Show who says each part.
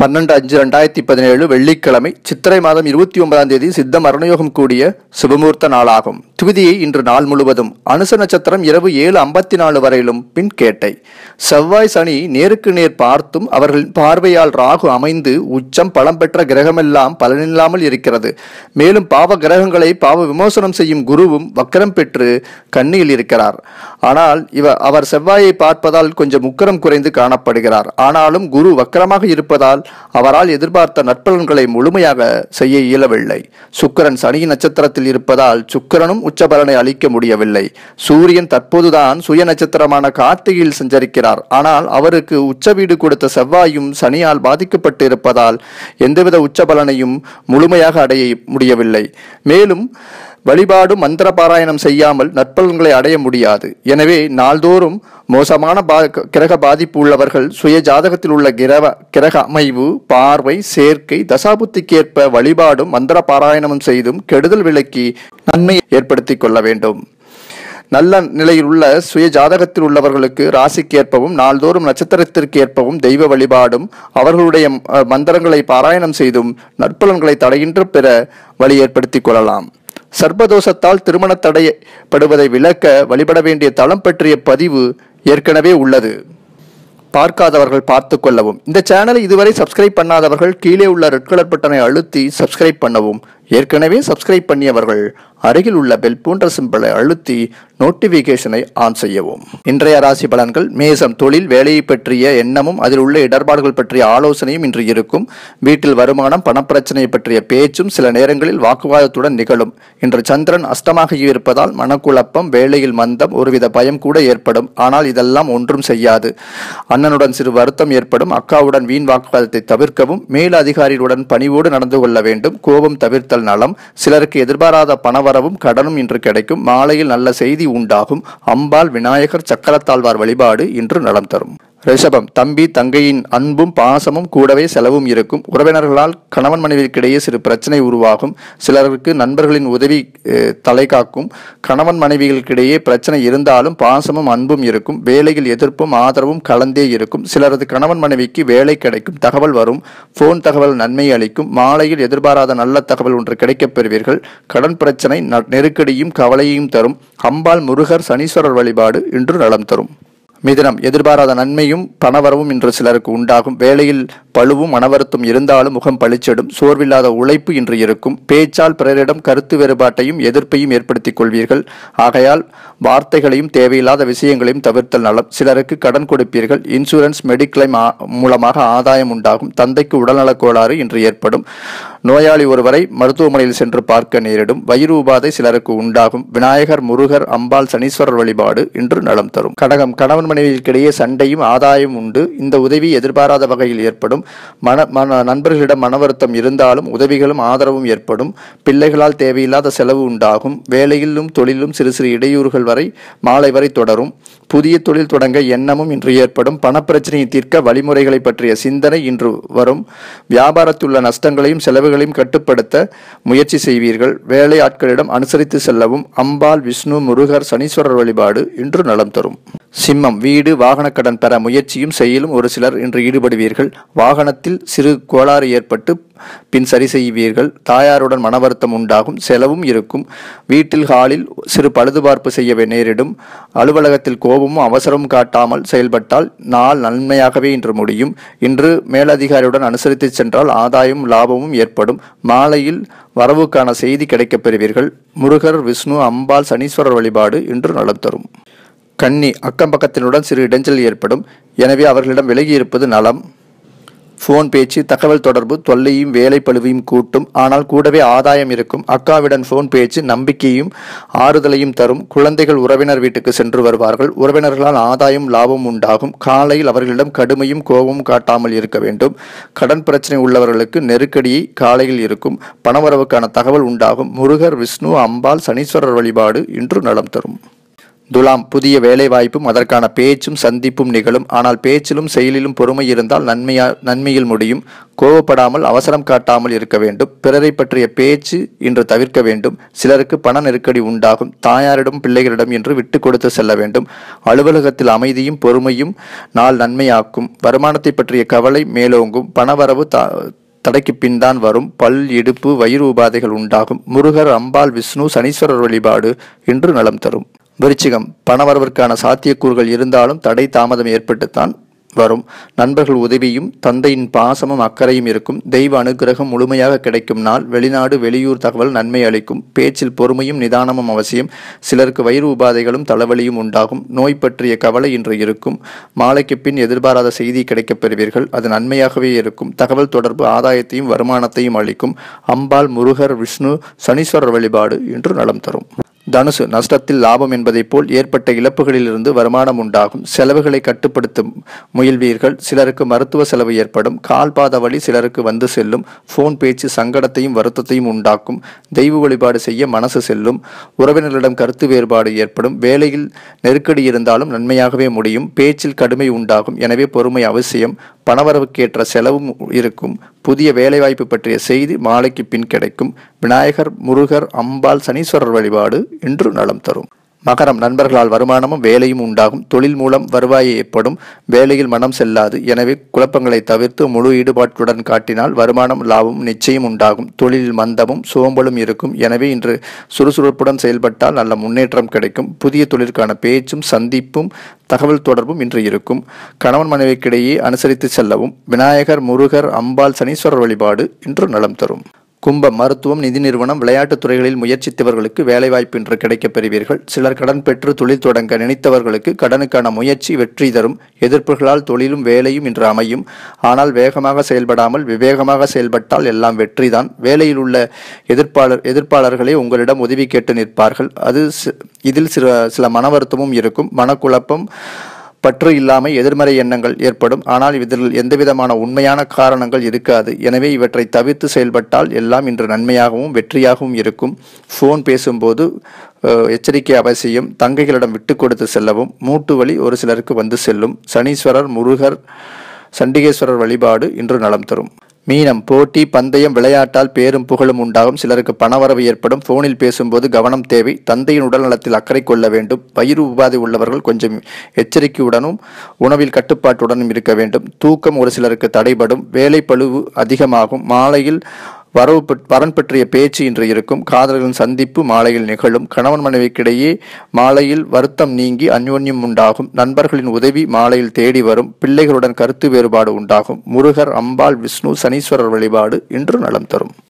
Speaker 1: பன்னெண்டு அஞ்சு ரெண்டாயிரத்தி பதினேழு வெள்ளிக்கிழமை சித்திரை மாதம் இருபத்தி ஒன்பதாம் தேதி சித்த மரணயோகம் கூடிய சுபமூர்த்த நாளாகும். துவிதியை இன்று நாள் முழுவதும் அனுச நட்சத்திரம் இரவு ஏழு ஐம்பத்தி நாலு வரையிலும் பின் கேட்டை. செவ்வாய் சனி நேருக்கு நேர் பார்த்தும் அவர்களின் பார்வையால் ராகு அமைந்து உச்சம் பலம் பெற்ற கிரகமெல்லாம் பலனில்லாமல் இருக்கிறது. மேலும் பாவ கிரகங்களை பாவ விமோசனம் செய்யும் குருவும் வக்கரம் பெற்று கண்ணியில் இருக்கிறார். ஆனால் இவ அவர் செவ்வாயை பார்ப்பதால் கொஞ்சம் உக்கரம் குறைந்து காணப்படுகிறார். ஆனாலும் குரு வக்கரமாக இருப்பதால் அவரால் எதிர்பார்த்த நற்பலன்களை முழுமையாக செய்ய இயலவில்லை. சுக்கிரன் சனி நட்சத்திரத்தில் இருப்பதால் சுக்கரனும் உச்சபலனை அளிக்க முடியவில்லை. சூரியன் தற்போதுதான் சுய நட்சத்திரமான கார்த்திகையில் சஞ்சரிக்கிறார். ஆனால் அவருக்கு உச்ச வீடு கொடுத்த செவ்வாயும் சனியால் பாதிக்கப்பட்டு இருப்பதால் எந்தவித உச்சபலனையும் முழுமையாக அடைய முடியவில்லை. மேலும் வழிபாடு மந்திர பாராயணம் செய்யாமல் நற்பலன்களை அடைய முடியாது. எனவே நாள்தோறும் மோசமான பா கிரக பாதிப்பு உள்ளவர்கள் சுய ஜாதகத்தில் உள்ள கிரக கிரக அமைவு பார்வை சேர்க்கை தசாபுத்திக்கேற்ப வழிபாடும் மந்திர பாராயணமும் செய்தும் கெடுதல் விலக்கி நன்மை ஏற்படுத்தி கொள்ள வேண்டும். நல்ல நிலையில் உள்ள சுய ஜாதகத்தில் உள்ளவர்களுக்கு ராசிக்கேற்பவும் நாள்தோறும் நட்சத்திரத்திற்கு ஏற்பவும் தெய்வ வழிபாடும் அவர்களுடைய மந்திரங்களை பாராயணம் செய்தும் நற்பலன்களை தடையின்றி பெற வழி ஏற்படுத்திக் கொள்ளலாம். சர்ப்பதோஷத்தால் திருமண தடைப்படுவதை விளக்க வழிபட வேண்டிய தளம் பற்றிய பதிவு ஏற்கனவே உள்ளது. பார்க்காதவர்கள் பார்த்து கொள்ளவும். இந்த சேனலை இதுவரை சப்ஸ்கிரைப் பண்ணாதவர்கள் கீழே உள்ள ரெட் கலர் பட்டனை அழுத்தி சப்ஸ்கிரைப் பண்ணவும். ஏற்கனவே சப்ஸ்கிரைப் பண்ணியவர்கள் அருகில் உள்ள பெல் போன்ற சிம்பிளை அழுத்தி நோட்டிபிகேஷனை ஆன் செய்யவும். இன்றைய ராசி பலன்கள் மேசம் தொழில் வேலையை பற்றிய எண்ணமும் அதில் உள்ள இடர்பாடுகள் பற்றிய ஆலோசனையும் இன்று இருக்கும். வீட்டில் வருமானம் பணப்பிரச்சனையை பற்றிய பேச்சும் சில நேரங்களில் வாக்குவாதத்துடன் நிகழும். இன்று சந்திரன் அஸ்தமாக இருப்பதால் மனக்குழப்பம் வேலையில் மந்தம் ஒருவித பயம் கூட ஏற்படும். ஆனால் இதெல்லாம் ஒன்றும் செய்யாது. அண்ணனுடன் சிறு வருத்தம் ஏற்படும். அக்காவுடன் வீண் வாக்குவாதத்தை தவிர்க்கவும் மேல் அதிகாரிகளுடன் பணிவோடு நடந்து கொள்ள வேண்டும். கோபம் தவிர்த்தல் நலம் சிலருக்கு எதிர்பாராத பணவரவும் கடனும் இன்று கிடைக்கும். மாலையில் நல்ல செய்தி உண்டாகும். அம்பாள் விநாயகர் சக்கரத்தாழ்வார் வழிபாடு இன்று நலம் தரும். ரிஷபம் தம்பி தங்கையின் அன்பும் பாசமும் கூடவே செலவும் இருக்கும். உறவினர்களால் கணவன் மனைவிக்கிடையே சிறு பிரச்சனை உருவாகும். சிலருக்கு நண்பர்களின் உதவி தலை காக்கும். கணவன் மனைவிகளுக்கிடையே பிரச்சனை இருந்தாலும் பாசமும் அன்பும் இருக்கும். வேலையில் எதிர்ப்பும் ஆதரவும் கலந்தே இருக்கும். சிலரது கணவன் மனைவிக்கு வேலை கிடைக்கும் தகவல் வரும். போன் தகவல் நன்மை அளிக்கும். மாலையில் எதிர்பாராத நல்ல தகவல் ஒன்று கிடைக்கப் பெறுவீர்கள். கடன் பிரச்சனை ந- நெருக்கடியும் கவலையையும் தரும். அம்பாள் முருகர் சனீஸ்வரர் வழிபாடு இன்று நலம் தரும். மிதனம் எதிர்பாராத நன்மையும் பணவரவும் இன்று சிலருக்கு உண்டாகும். வேலையில் பழுவும் மனவருத்தம் இருந்தாலும் முகம் பளிச்சிடும் சோர்வில்லாத உழைப்பு இன்று இருக்கும். பேச்சால் பிறரிடம் கருத்து வேறுபாட்டையும் எதிர்ப்பையும் ஏற்படுத்திக் கொள்வீர்கள். ஆகையால் வார்த்தைகளையும் தேவையில்லாத விஷயங்களையும் தவிர்த்தல் நலம். சிலருக்கு கடன் கொடுப்பீர்கள். இன்சூரன்ஸ் மெடிக்ளைம் மூலமாக ஆதாயம் உண்டாகும். தந்தைக்கு உடல்நலக் கோளாறு இன்று ஏற்படும். நோயாளி ஒருவரை மருத்துவமனையில் சென்று பார்க்க நேரிடும். வயிறு உபாதை சிலருக்கு உண்டாகும். விநாயகர் முருகர் அம்பாள் சனீஸ்வரர் வழிபாடு இன்று நலம் தரும். கடகம் கணவன் மனைவிகளுக்கிடையே சண்டையும் ஆதாயம் உண்டு. இந்த உதவி எதிர்பாராத வகையில் ஏற்படும். மன மன நண்பர்களிடம் மனவருத்தம் இருந்தாலும் உதவிகளும் ஆதரவும் ஏற்படும். பிள்ளைகளால் தேவையில்லாத செலவு உண்டாகும். வேலையிலும் தொழிலும் சிறு சிறு இடையூறுகள் வரை மாலை வரை தொடரும். புதிய தொழில் தொடங்க எண்ணமும் இன்று ஏற்படும். பணப்பிரச்சனையை தீர்க்க வழிமுறைகளை பற்றிய சிந்தனை இன்று வரும். வியாபாரத்துள்ள நஷ்டங்களையும் செலவுகளையும் கட்டுப்படுத்த முயற்சி செய்வீர்கள். வேலை ஆட்களிடம் அனுசரித்து செல்லவும். அம்பாள் விஷ்ணு முருகர் சனீஸ்வரர் வழிபாடு இன்று நலம் தரும். சிம்மம் வீடு வாகன கடன் பெற முயற்சியும் செயலும் ஒரு சிலர் இன்று ஈடுபடுவீர்கள். வாகனத்தில் சிறு கோளாறு ஏற்பட்டு பின் சரி செய்வீர்கள். தாயாருடன் மனவருத்தம் உண்டாகும். செலவும் இருக்கும். வீட்டில் ஹாலில் சிறு பழுதுபார்ப்பு செய்ய நேரிடும். அலுவலகத்தில் கோபமும் அவசரமும் காட்டாமல் செயல்பட்டால் நாள் நன்மையாகவே இன்று முடியும். இன்று மேலதிகாரியுடன் அனுசரித்து சென்றால் ஆதாயமும் லாபமும் ஏற்படும். மாலையில் வரவுக்கான செய்தி கிடைக்கப் பெறுவீர்கள். முருகர் விஷ்ணு அம்பாள் சனீஸ்வரர் வழிபாடு இன்று நலம் தரும். கன்னி அக்கம் பக்கத்தினுடன் சிறு இடைஞ்சல் ஏற்படும். எனவே அவர்களிடம் விலகி இருப்பது நலம். ஃபோன் பேச்சு தகவல் தொடர்பு தொல்லையும் வேலை பழுவையும் கூட்டும். ஆனால் கூடவே ஆதாயம் இருக்கும். அக்காவிடன் ஃபோன் பேச்சு நம்பிக்கையும் ஆறுதலையும் தரும். குழந்தைகள் உறவினர் வீட்டுக்கு சென்று வருவார்கள். உறவினர்களால் ஆதாயம் லாபம் உண்டாகும். காலையில் அவர்களிடம் கடுமையும் கோபமும் காட்டாமல் இருக்க வேண்டும். கடன் பிரச்சனை உள்ளவர்களுக்கு நெருக்கடியை காலையில் இருக்கும். பணவரவுக்கான தகவல் உண்டாகும். முருகர் விஷ்ணு அம்பாள் சனீஸ்வரர் வழிபாடு இன்று நலம் தரும். துலாம் புதிய வேலைவாய்ப்பும் அதற்கான பேச்சும் சந்திப்பும் நிகழும். ஆனால் பேச்சிலும் செயலிலும் பொறுமை இருந்தால் நன்மையா நன்மையில் முடியும். கோவப்படாமல் அவசரம் காட்டாமல் இருக்க வேண்டும். பிறரை பற்றிய பேச்சு இன்று தவிர்க்க வேண்டும். சிலருக்கு பண நெருக்கடி உண்டாகும். தாயாரிடம் பிள்ளைகளிடம் என்று விட்டு கொடுத்து செல்ல வேண்டும். அலுவலகத்தில் அமைதியும் பொறுமையும் நாள் நன்மையாக்கும். வருமானத்தை பற்றிய கவலை மேலோங்கும். பணவரவு த தடைக்கு பின் தான் வரும். பல் இடுப்பு வயிறு உபாதைகள் உண்டாகும். முருகர் அம்பாள் விஷ்ணு சனீஸ்வரர் வழிபாடு என்று நலம் தரும். விருச்சிகம். பணவரவிற்கான சாத்தியக்கூறுகள் இருந்தாலும் தடை தாமதம் ஏற்பட்டுத்தான் வரும். நண்பர்கள் உதவியும் தந்தையின் பாசமும் அக்கறையும் இருக்கும். தெய்வ அனுகிரகம் முழுமையாக கிடைக்கும் நாள் வெளிநாடு வெளியூர் தகவல் நன்மை அளிக்கும். பேச்சில் பொறுமையும் நிதானமும் அவசியம். சிலருக்கு வயிறு உபாதைகளும் தலைவலியும் உண்டாகும். நோய் பற்றிய கவலை இன்று இருக்கும். மாலைக்கு பின் எதிர்பாராத செய்தி கிடைக்கப் பெறுவீர்கள். அது நன்மையாகவே இருக்கும். தகவல் தொடர்பு ஆதாயத்தையும் வருமானத்தையும் அளிக்கும். அம்பாள் முருகர் விஷ்ணு சனீஸ்வரர் வழிபாடு இன்று நலம் தரும். தனுசு நஷ்டத்தில் லாபம் என்பதைப் போல் ஏற்பட்ட இழப்புகளிலிருந்து வருமானம் உண்டாகும். செலவுகளை கட்டுப்படுத்தும் முயல்வீர்கள். சிலருக்கு மருத்துவ செலவு ஏற்படும். கால்பாத வழி சிலருக்கு வந்து செல்லும். ஃபோன் பேச்சு சங்கடத்தையும் வருத்தத்தையும் உண்டாக்கும். தெய்வ வழிபாடு செய்ய மனசு செல்லும். உறவினர்களிடம் கருத்து வேறுபாடு ஏற்படும். வேலையில் நெருக்கடி இருந்தாலும் நன்மையாகவே முடியும். பேச்சில் கடுமை உண்டாகும். எனவே பொறுமை அவசியம். பணவரவுக்கேற்ற செலவும் இருக்கும். புதிய வேலைவாய்ப்பு பற்றிய செய்தி மாலைக்கு பின் கிடைக்கும். விநாயகர் முருகர் அம்பாள் சனீஸ்வரர் வழிபாடு இன்று நலம் தரும். மகரம் நண்பர்களால் வருமானமும் வேலையும் உண்டாகும். தொழில் மூலம் வருவாய் ஏற்படும். வேலையில் மனம் செல்லாது. எனவே குழப்பங்களை தவிர்த்து முழு ஈடுபாட்டுடன் காட்டினால் வருமானம் லாபம் நிச்சயம் உண்டாகும். தொழிலில் மந்தமும் சோம்பலும் இருக்கும். எனவே இன்று சுறுசுறுப்புடன் செயல்பட்டால் நல்ல முன்னேற்றம் கிடைக்கும். புதிய தொழிற்கான பேச்சும் சந்திப்பும் தகவல் தொடர்பும் இன்று இருக்கும். கணவன் மனைவிக்கிடையே அனுசரித்து செல்லவும். விநாயகர் முருகர் அம்பாள் சனீஸ்வரர் வழிபாடு இன்று நலம் தரும். கும்ப மருத்துவம் நிதி நிறுவனம் விளையாட்டுத் துறைகளில் முயற்சித்தவர்களுக்கு வேலைவாய்ப்பு இன்று கிடைக்கப் பெறுவீர்கள். சிலர் கடன் பெற்று தொழில் தொடங்க நினைத்தவர்களுக்கு கடனுக்கான முயற்சி வெற்றி தரும் எதிர்ப்புகளால் தொழிலும் வேலையும் இன்று அமையும். ஆனால் வேகமாக செயல்படாமல் விவேகமாக செயல்பட்டால் எல்லாம் வெற்றிதான். வேலையில் உள்ள எதிர்ப்பாளர் எதிர்ப்பாளர்களே உங்களிடம் உதவி கேட்டு நிற்பார்கள். அது இதில் சில சில மன வருத்தமும் இருக்கும். மனக்குழப்பம் பற்று இல்லாமை எதிர்மறை எண்ணங்கள் ஏற்படும். ஆனால் இதில் எந்தவிதமான உண்மையான காரணங்கள் இருக்காது. எனவே இவற்றை தவிர்த்து செயல்பட்டால் எல்லாம் இன்று நன்மையாகவும் வெற்றியாகவும் இருக்கும். ஃபோன் பேசும்போது எச்சரிக்கை அவசியம். தங்கைகளிடம் விட்டு கொடுத்து செல்லவும். மூட்டு வலி ஒரு சிலருக்கு வந்து செல்லும். சனீஸ்வரர் முருகர் சண்டிகேஸ்வரர் வழிபாடு இன்று நலம் தரும். மீனம் போட்டி பந்தயம் விளையாட்டால் பேரும் புகழும் உண்டாகும். சிலருக்கு பணவரவு ஏற்படும். போனில் பேசும்போது கவனம் தேவை. தந்தையின் உடல்நலத்தில் அக்கறை கொள்ள வேண்டும். வயிறு உபாதை உள்ளவர்கள் கொஞ்சம் எச்சரிக்கையுடனும் உணவில் கட்டுப்பாட்டுடனும் இருக்க வேண்டும். தூக்கம் ஒரு சிலருக்கு தடைபடும். வேலை பழுவு அதிகமாகும். மாலையில் வரவு வரன் பற்றிய பேச்சு இன்று இருக்கும். காதலர்களின் சந்திப்பு மாலையில் நிகழும். கணவன் மனைவிக்கிடையே மாலையில் வருத்தம் நீங்கி அந்யோன்யம் உண்டாகும். நண்பர்களின் உதவி மாலையில் தேடி வரும். பிள்ளைகளுடன் கருத்து வேறுபாடு உண்டாகும். முருகர் அம்பாள் விஷ்ணு சனீஸ்வரர் வழிபாடு இன்று நலம் தரும்.